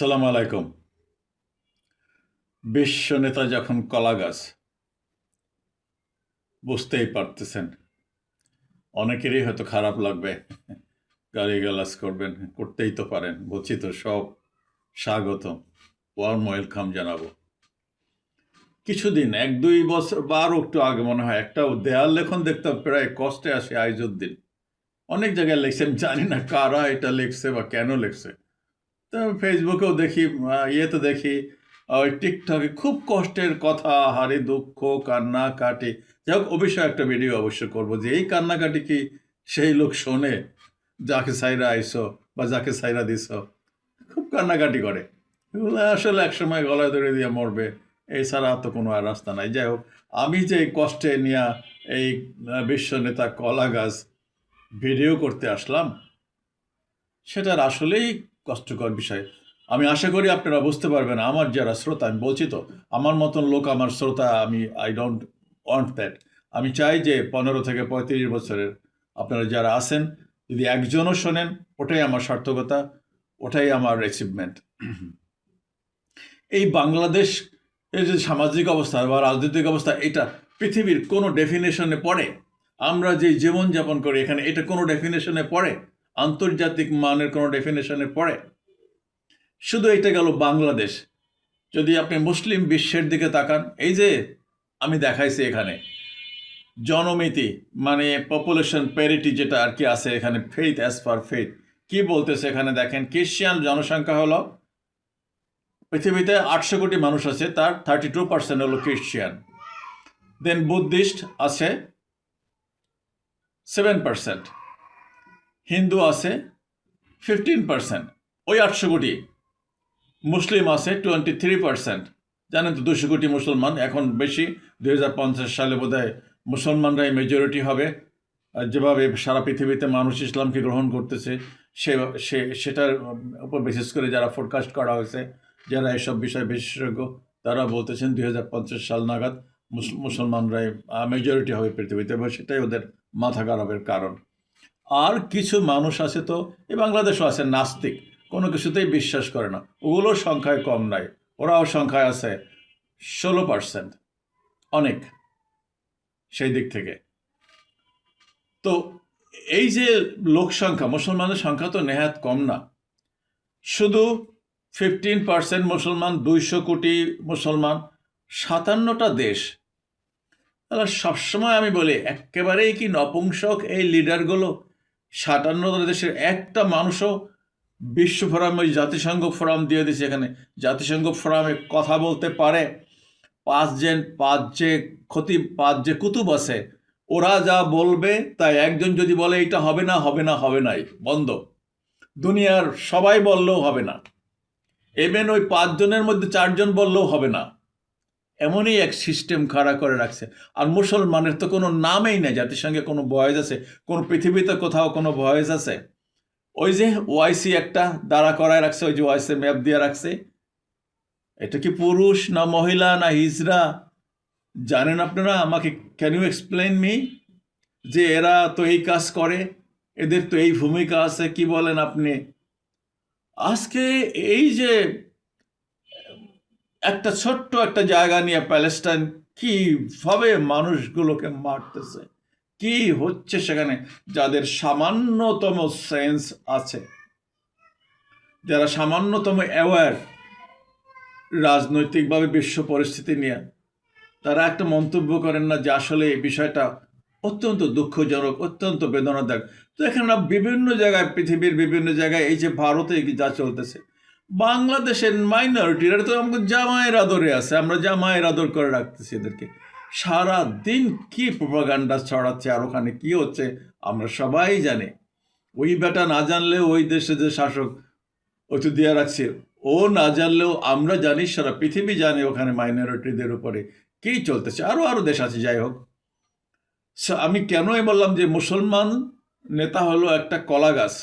সালাম আলাইকুম। বিশ্ব নেতা যখন কলা গাছ, বুঝতেই পারতেছেন। অনেকেরই হয়তো খারাপ লাগবে গালি গালাজ করবেন, করতেই তো পারেন। বলছি তো সব স্বাগত ওয়ার্ম ওয়েলকাম জানাব। কিছুদিন, এক দুই বছর বা আরও একটু আগে মনে হয়, একটা দেয়াল লেখন দেখতাম, প্রায় কষ্টে আসে আইজুদ্দিন অনেক জায়গায় লিখছে আমি জানি না কারা এটা লিখছে বা কেন লিখছে। তো ফেসবুকেও দেখি ইয়েতে দেখি ওই টিকটকে খুব কষ্টের কথা, হারে দুঃখ, কান্না, কাটি। যাই হোক, অবশ্যই একটা ভিডিও অবশ্য করব যে, এই কান্নাকাটি কি সেই লোক শোনে? যাকে সাইরা আইসো বা যাকে সাইরা দিস, খুব কান্নাকাটি করে। এগুলো আসলে একসময় গলায় ধরে দিয়ে মরবে, এছাড়া তো কোনো আর রাস্তা নাই। যাই হোক, আমি যে কষ্টে নিয়ে এই বিশ্ব নেতা কলা গাছ ভিডিও করতে আসলাম, সেটার আসলেই কষ্টকর বিষয়। আমি আশা করি আপনারা বুঝতে পারবেন, আমার যারা শ্রোতা, আমি বলছি তো, আমার মতন লোক, আমার শ্রোতা, আমি আই ডোন্ট ওয়ান্ট দ্যাট আমি চাই যে পনেরো থেকে পঁয়ত্রিশ বছরের আপনারা যারা আছেন, যদি একজনও শোনেন, ওটাই আমার সার্থকতা, ওটাই আমার অ্যাচিভমেন্ট এই বাংলাদেশ, এই যে সামাজিক অবস্থা বা রাজনৈতিক অবস্থা, এটা পৃথিবীর কোনো ডেফিনেশনে পড়ে। আমরা যে জীবনযাপন করি এখানে, এটা কোনো ডেফিনেশনে পড়ে? আন্তর্জাতিক মানের কোনো ডেফিনেশনে পড়ে। শুধু এটা গেল বাংলাদেশ। যদি আপনি মুসলিম বিশ্বের দিকে তাকান, এই যে আমি দেখাইছি এখানে, জনমিতি মানে পপুলেশন প্যারিটি যেটা আর কি আছে এখানে ফেইথ অ্যাজ পার ফেইথ কি বলতেছে এখানে দেখেন ক্রিশ্চিয়ান জনসংখ্যা হলো, পৃথিবীতে আটশো কোটি মানুষ আছে, তার থার্টি টু পার্সেন্ট হলো ক্রিশ্চিয়ান দেন বুদ্ধিস্ট আছে সেভেন পার্সেন্ট হিন্দু আছে ফিফটিন পার্সেন্ট ওই আটশো কোটি। মুসলিম আছে টোয়েন্টি থ্রি পার্সেন্ট জানেন তো দুশো কোটি মুসলমান, এখন বেশি। দুই হাজার পঞ্চাশ সালে বোধ হয় মুসলমানরাই মেজরিটি হবে। যেভাবে সারা পৃথিবীতে মানুষ ইসলামকে গ্রহণ করতেছে, সে সে, সেটার উপর বিশেষ করে যারা ফোরকাস্ট করা হয়েছে, যারা এসব বিষয়ে বিশেষজ্ঞ, তারা বলতেছেন দুই হাজার পঞ্চাশ সাল নাগাদ মুস- মুসলমানরাই মেজরিটি হবে পৃথিবীতে। এবং সেটাই ওদের মাথা খারাপের কারণ। আর কিছু মানুষ আছে তো এই বাংলাদেশও আছে, নাস্তিক। কোনো কিছুতেই বিশ্বাস করে না। ওগুলোর সংখ্যায় কম নাই। ওরাও সংখ্যায় আছে ষোলো পার্সেন্ট। অনেক সেই দিক থেকে। তো এই যে লোক সংখ্যা, মুসলমানের সংখ্যা তো নেহাত কম না। শুধু ফিফটিন পার্সেন্ট মুসলমান, দুইশো কোটি মুসলমান, সাতান্নটা দেশ। তাহলে সবসময় আমি বলি, একেবারেই কি নপুংসক এই লিডারগুলো? সাতান্নটা দেশের একটা মানুষও বিশ্ব ফোরাম ওই জাতিসংঘ ফোরাম দিয়ে দিছে এখানে। জাতিসংঘ ফোরামে কথা বলতে পারে। পাঁচ যে পাঁচ যে ক্ষতি, পাঁচ যে কুতুব আছে, ওরা যা বলবে, তাই একজন যদি বলে এটা হবে না হবে না, হবে নাই, বন্ধ। দুনিয়ার সবাই বললেও হবে না। এবেন ওই পাঁচজনের মধ্যে চারজন বললেও হবে না। এমনই এক সিস্টেম খাড়া করে রাখছে। আর মুসলমানের তো কোনো নামেই নেই, জাতিসংঘে কোনো ভয়েস আছে, কোনো পৃথিবীতে কোথাও কোনো ভয়েস আছে। ওই যে ওয়াইসি একটা দাঁড়া করায় রাখছে, ওই যে ওয়াইসি ম্যাপ দিয়ে রাখছে। এটা কি পুরুষ না মহিলা না হিজরা জানেন আপনারা, আমাকে ক্যান ইউ এক্সপ্লেন মি যে এরা তো এই কাজ করে, এদের তো এই ভূমিকা আছে, কি বলেন আপনি? আজকে এই যে একটা ছোট্ট একটা জায়গা নিয়ে প্যালেস্টাইন কীভাবে মানুষগুলোকে মারতেছে? কি হচ্ছে সেখানে? যাদের সামান্যতম সেন্স আছে, যারা সামান্যতম অ্যাওয়ার রাজনৈতিকভাবে বিশ্ব পরিস্থিতি নিয়ে, তারা একটা মন্তব্য করেন না যে আসলে এই বিষয়টা অত্যন্ত দুঃখজনক, অত্যন্ত বেদনাদায়ক। তো এখানে বিভিন্ন জায়গায়, পৃথিবীর বিভিন্ন জায়গায় এই যে ভারতে যা চলতেছে বাংলাদেশের মাইনরিটিরা তো আমাকে জামায়ের আদরে আছে, আমরা জামাইয়ের আদর করে রাখতেছি এদেরকে। সারা দিন কি প্রোপাগান্ডা ছড়াচ্ছে আর ওখানে কি হচ্ছে, আমরা সবাই জানি। ওই বেটা না জানলেও ওই দেশে যে শাসক ওই দিয়ে রাখছে, ও না জানলেও আমরা জানি, সারা পৃথিবী জানে ওখানে মাইনরিটিদের উপরে কি চলতেছে। আরও আরও দেশ আছে, যাই হোক। আমি কেনই বললাম যে মুসলমান নেতা হলো একটা কলা গাছ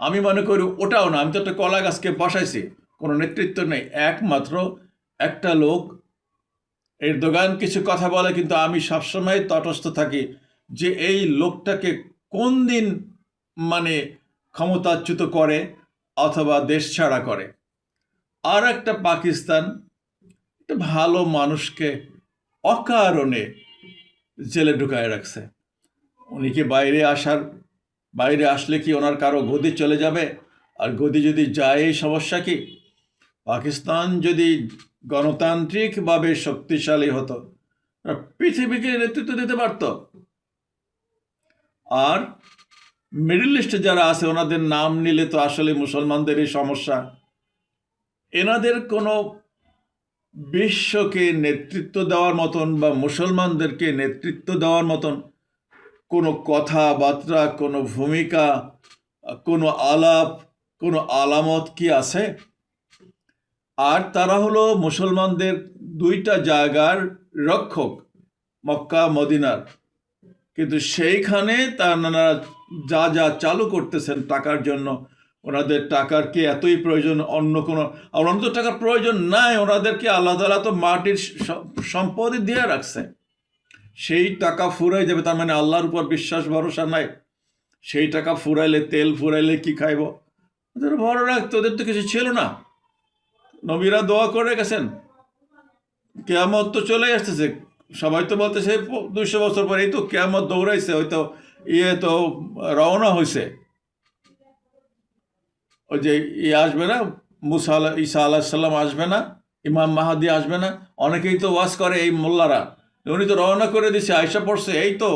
আমি মনে করি ওটাও না, আমি তো একটা কলা গাছকে বসাইছি, কোনো নেতৃত্ব নেই, একমাত্র একটা লোক। এর দোকান কিছু কথা বলে, কিন্তু আমি সবসময় তটস্থ থাকি যে এই লোকটাকে কোন দিন মানে ক্ষমতাচ্যুত করে অথবা দেশ ছাড়া করে। আর একটা পাকিস্তান, একটা ভালো মানুষকে অকারণে জেলে ঢুকায় রাখছে। উনি কি বাইরে আসার বাইরে আসলে কি ওনার কারও গদি চলে যাবে? আর গদি যদি যায় এই সমস্যা কি? পাকিস্তান যদি গণতান্ত্রিকভাবে শক্তিশালী হতো পৃথিবীকে নেতৃত্ব দিতে পারত। আর মিডল ইস্টে যারা আছে, ওনাদের নাম নিলে তো আসলে মুসলমানদের এই সমস্যা। এনাদের কোনো বিশ্বকে নেতৃত্ব দেওয়ার মতন বা মুসলমানদেরকে নেতৃত্ব দেওয়ার মতন কোনো কথাবার্তা, কোনো ভূমিকা, কোনো আলাপ, কোনো আলামত কি আছে? আর তারা হলো মুসলমানদের দুইটা জায়গার রক্ষক, মক্কা, মদিনার। কিন্তু সেইখানে তারা যা যা চালু করতেছেন টাকার জন্য, ওনাদের টাকার কি এতই প্রয়োজন? অন্য কোনো আর অন্য টাকার প্রয়োজন নাই, ওনাদেরকে আল্লাহ তালা তো মাটির সম্পদই দিয়ে রাখছে। সেই টাকা ফুরাই যাবে, তার মানে আল্লাহর উপর বিশ্বাস, ভরসা নাই। সেই টাকা ফুরাইলে, তেল ফুরাইলে কি খাইব? ওদের বড় রাখতো ওদের তো কিছু ছিল না। নবীরা দোয়া করে গেছেন। কেয়ামত তো চলে আসতেছে। সবাই তো বলতেছে দুইশো বছর পরে এই তো কেয়ামত দৌড়াইছে হয়তো ইয়ে তো রওনা হয়েছে ওই যে ইয়ে আসবে না, মুসা ঈসা আল্লাহ সাল্লাম আসবে না, ইমাম মাহাদি আসবে না। অনেকেই তো ওয়াজ করে এই মোল্লারা। উনি তো রওনা করে দিছে আয়সা পড়ছে, এই তো,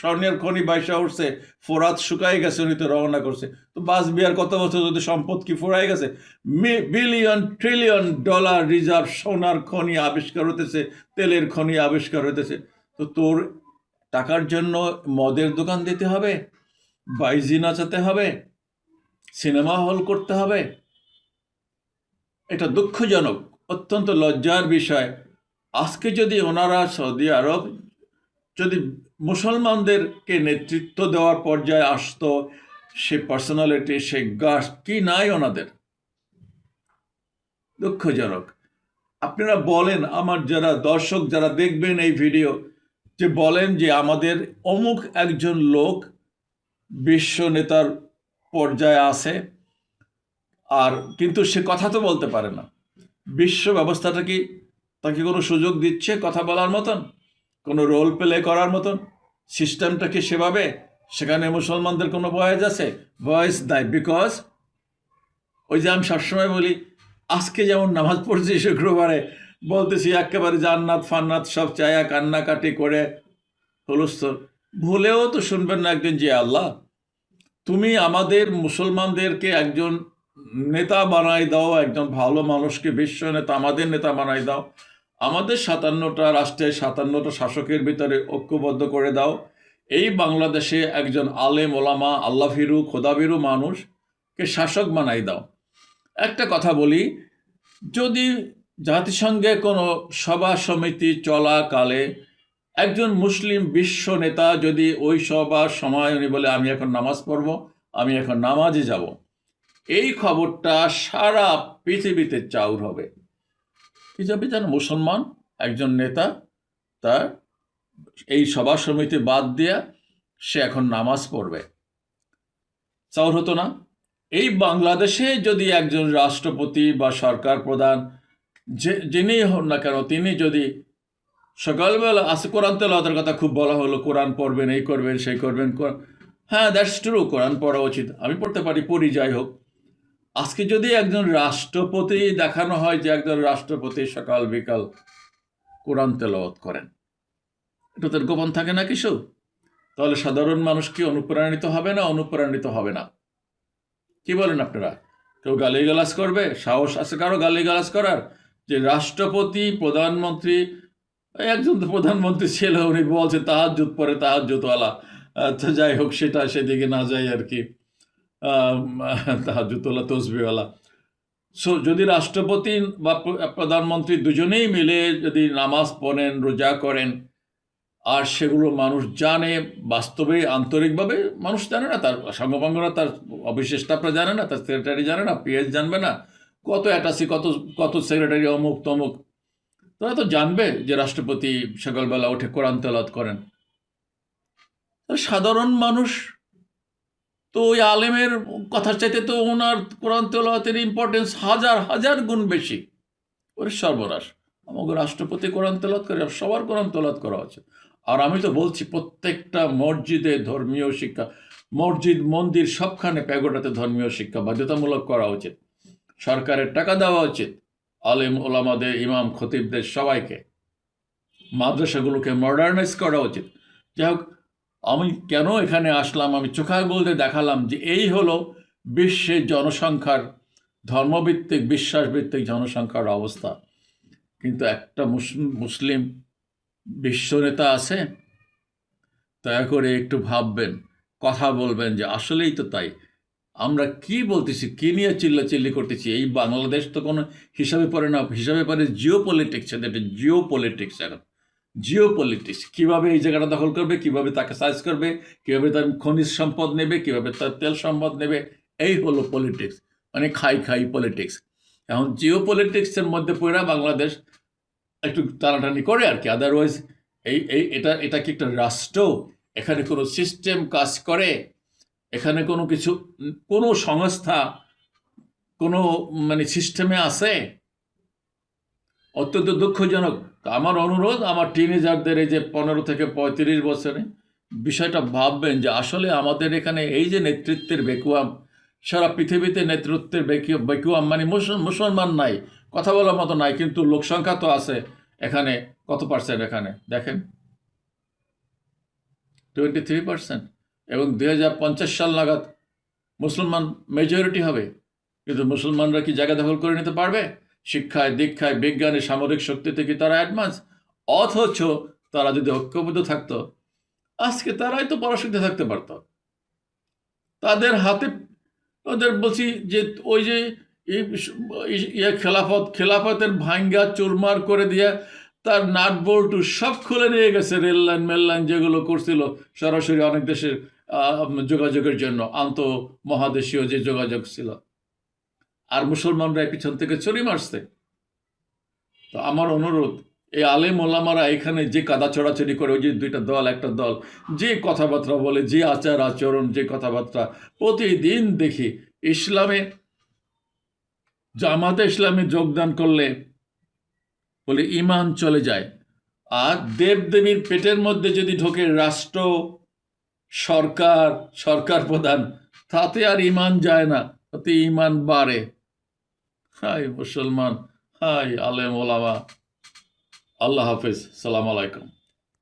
স্বর্ণের খনি বাইসা উঠছে, ফোরাত শুকাই গেছে, উনি তো রওনা করছে। তো বাস বিয়ার কত বছর যদি সম্পদ কি ফুরাই গেছে? বিলিয়ন, ট্রিলিয়ন ডলার রিজার্ভ সোনার খনি আবিষ্কার হতেছে তেলের খনি আবিষ্কার হতেছে তো তোর টাকার জন্য মদের দোকান দিতে হবে, বাইজি নাচাতে হবে, সিনেমা হল করতে হবে। এটা দুঃখজনক, অত্যন্ত লজ্জার বিষয়। আজকে যদি ওনারা সৌদি আরব, যদি মুসলমানদেরকে নেতৃত্ব দেওয়ার পর্যায়ে আসতো, সে পার্সোনালিটি সে গাছ, কি নাই ওনাদের? দুঃখজনক। আপনারা বলেন, আমার যারা দর্শক, যারা দেখবেন এই ভিডিও যে বলেন যে আমাদের অমুক একজন লোক বিশ্ব নেতার পর্যায়ে আছে, আর কিন্তু সে কথা তো বলতে পারে না। বিশ্ব ব্যবস্থাটা কি তাকে কোনো সুযোগ দিচ্ছে কথা বলার মতন? কোনো রোল প্লে করার মতন? সিস্টেমটা কি সেভাবে? সেখানে মুসলমানদের কোনো ভয়েস আছে? ভয়েস দেয় বিকজ ওই যে আমি সবসময় বলি, আজকে যেমন নামাজ পড়ছি শুক্রবারে, বলতেছি একেবারে জান্নাত, ফান্নাত, সব চায়া কান্নাকাটি করে হলস্থল ভুলেও তো শুনবেন না একদিন যে আল্লাহ, তুমি আমাদের মুসলমানদেরকে একজন নেতা বানাই দাও, একজন ভালো মানুষকে বিশ্ব নেতা, আমাদের নেতা বানাই দাও। আমাদের সাতান্নটা রাষ্ট্রের সাতান্নটা শাসকের ভিতরে ঐক্যবদ্ধ করে দাও। এই বাংলাদেশে একজন আলেম ওলামা আল্লাফিরু খোদাবিরু মানুষকে শাসক বানাই দাও। একটা কথা বলি, যদি জাতিসংঘে কোনো সভা সমিতি চলাকালে একজন মুসলিম বিশ্ব নেতা যদি ওই সবার সময় উনি বলে, আমি এখন নামাজ পড়ব, আমি এখন নামাজে যাব, এই খবরটা সারা পৃথিবীতে চাউর হবে। কি যেন মুসলমান, একজন নেতা, তার এই সভা সমিতি বাদ দিয়া সে এখন নামাজ পড়বে। চাউর হতো না। এই বাংলাদেশে যদি একজন রাষ্ট্রপতি বা সরকার প্রধান, যে যিনি হন না কেন, তিনি যদি সকালবেলা আসে কোরআন তেলাওয়াতের কথা খুব বলা হলো, কোরআন পড়বেন, এই করবেন, সেই করবেন হ্যাঁ দ্যাটস ট্রু কোরআন পড়া উচিত। আমি পড়তে পারি, পড়ি, যাই হোক। আজকে যদি একজন রাষ্ট্রপতি দেখানো হয় যে একজন রাষ্ট্রপতি সকাল বিকাল কোরআন তেলাওয়াত করেন, এটা তার গোপন থাকে না কিছু? তাহলে সাধারণ মানুষ কি অনুপ্রাণিত হবে না অনুপ্রাণিত হবে না? কি বলেন আপনারা? কেউ গালিগালাজ করবে? সাহস আছে কারও গালিগালাজ করার? যে রাষ্ট্রপতি, প্রধানমন্ত্রী একজন তো প্রধানমন্ত্রী ছিল, উনি বলছে তাহার জুত পরে তাহার জুতওয়ালা আচ্ছা যাই হোক, সেটা সেদিকে না যাই আর কি। জুতওয়ালা তসবিওয়ালা সো যদি রাষ্ট্রপতি বা প্র- প্রধানমন্ত্রী দুজনেই মিলে যদি নামাজ পড়েন, রোজা করেন, আর সেগুলো মানুষ জানে বাস্তবে, আন্তরিকভাবে, মানুষ জানে না, তার সঙ্গভঙ্গরা তার অফিসের স্টাফরা জানে না, তার সেক্রেটারি জানে না, পিএস জানবে না, কত অ্যাটাসি কত কত সেক্রেটারি অমুক, তমুক। তারা তো জানবে যে রাষ্ট্রপতি সকালবেলা উঠে কোরআন তেলাত করেন। সাধারণ মানুষ তো ওই আলেমের কথার চাইতে তো ওনার কোরআন তেলাওয়াতের ইম্পর্টেন্স হাজার হাজার গুণ বেশি। ওরে সর্বনাশ। আমাকে রাষ্ট্রপতি কোরআন তেলাত করে, সবার কোরআন তেলাত করা হচ্ছে আর আমি তো বলছি, প্রত্যেকটা মসজিদে ধর্মীয় শিক্ষা, মসজিদ, মন্দির সবখানে প্যাগোটাতে ধর্মীয় শিক্ষা বাধ্যতামূলক করা উচিত। সরকারের টাকা দেওয়া উচিত। আলেম ওলামাদের ইমাম খতিবদের সবাইকে। মাদ্রাসাগুলোকে মডার্নাইজ করা উচিত। যাই হোক আমি কেন এখানে আসলাম? আমি চোখাগুলতে দেখালাম যে এই হলো বিশ্বের জনসংখ্যার, ধর্মভিত্তিক, বিশ্বাসভিত্তিক জনসংখ্যার অবস্থা। কিন্তু একটা মুসলিম মুসলিম বিশ্বনেতা আছে, দয়া করে একটু ভাববেন, কথা বলবেন যে আসলেই তো তাই। আমরা কি বলতেছি? কি নিয়ে চিল্লাচিল্লি করতেছি? এই বাংলাদেশ তো কোনো হিসাবে পড়ে না, হিসাবে পড়ে জিও পলিটিক্স এটা জিও পলিটিক্স এখন জিও পলিটিক্স কীভাবে এই জায়গাটা দখল করবে, কীভাবে তাকে সাইজ করবে, কীভাবে তার খনিজ সম্পদ নেবে, কীভাবে তার তেল সম্পদ নেবে, এই হলো পলিটিক্স মানে খাই খাই পলিটিক্স এখন জিও পলিটিক্সের মধ্যে পড়া বাংলাদেশ একটু টানাটানি করে আর কি আদারওয়াইজ এই এই এটা এটা কি একটা রাষ্ট্র? এখানে কোনো সিস্টেম কাজ করে? এখানে কোনো কিছু, কোনো সংস্থা, কোনো মানে সিস্টেমে আছে? অত্যন্ত দুঃখজনক। তা আমার অনুরোধ, আমার টিনেজারদের এই যে পনেরো থেকে পঁয়ত্রিশ বছরে বিষয়টা ভাববেন যে আসলে আমাদের এখানে এই যে নেতৃত্বের বেকুয়াম সারা পৃথিবীতে নেতৃত্বের বেকু বেকুয়াম মানে মুসলমান নাই, কথা বলার মতো নাই, কিন্তু লোকসংখ্যা তো আছে এখানে, কত পার্সেন্ট এখানে? দেখেন। টোয়েন্টি থ্রি পার্সেন্ট এবং দুই হাজার পঞ্চাশ সাল নাগাদ মুসলমান মেজরিটি হবে। কিন্তু মুসলমানরা কি জায়গা দখল করে নিতে পারবে? শিক্ষায়, দীক্ষায়, বিজ্ঞানে, সামরিক শক্তিতে কি তারা অ্যাডভান্স অথচ তারা যদি ঐক্যবদ্ধ থাকতো, আজকে তারাই তো পরাশক্তি থাকতে পারতো। তাদের হাতে, ওদের বলছি যে ওই যে ইয়ে খেলাফত, খেলাফতের ভাঙ্গা, চুরমার করে দিয়ে তার নাট বল্টু সব খুলে নিয়ে গেছে রেল লাইন, মেল লাইন যেগুলো করছিল সরাসরি অনেক দেশের যোগাযোগের জন্য আন্ত মহাদেশীয় যে যোগাযোগ ছিল। আর মুসলমানরা পিছন থেকে চুরি মারছে। তো আমার অনুরোধ, এই আলেম ওলামারা এখানে যে কাদা চড়াচড়ি করে, ওই যে দুইটা দল, একটা দল, যে কথাবার্তা বলে, যে আচার আচরণ, যে কথাবার্তা, প্রতিদিন দেখি ইসলামে, জামাতে ইসলামে যোগদান করলে বলে ইমান চলে যায়। আর দেবদেবীর পেটের মধ্যে যদি ঢোকে রাষ্ট্র, সরকার সরকার প্রধান, তাতে আর ইমান যায় না, তাতে ইমান বাড়ে। হাই মুসলমান হাই আলেম ওলামা। আল্লাহ হাফিজ সালাম আলাইকুম।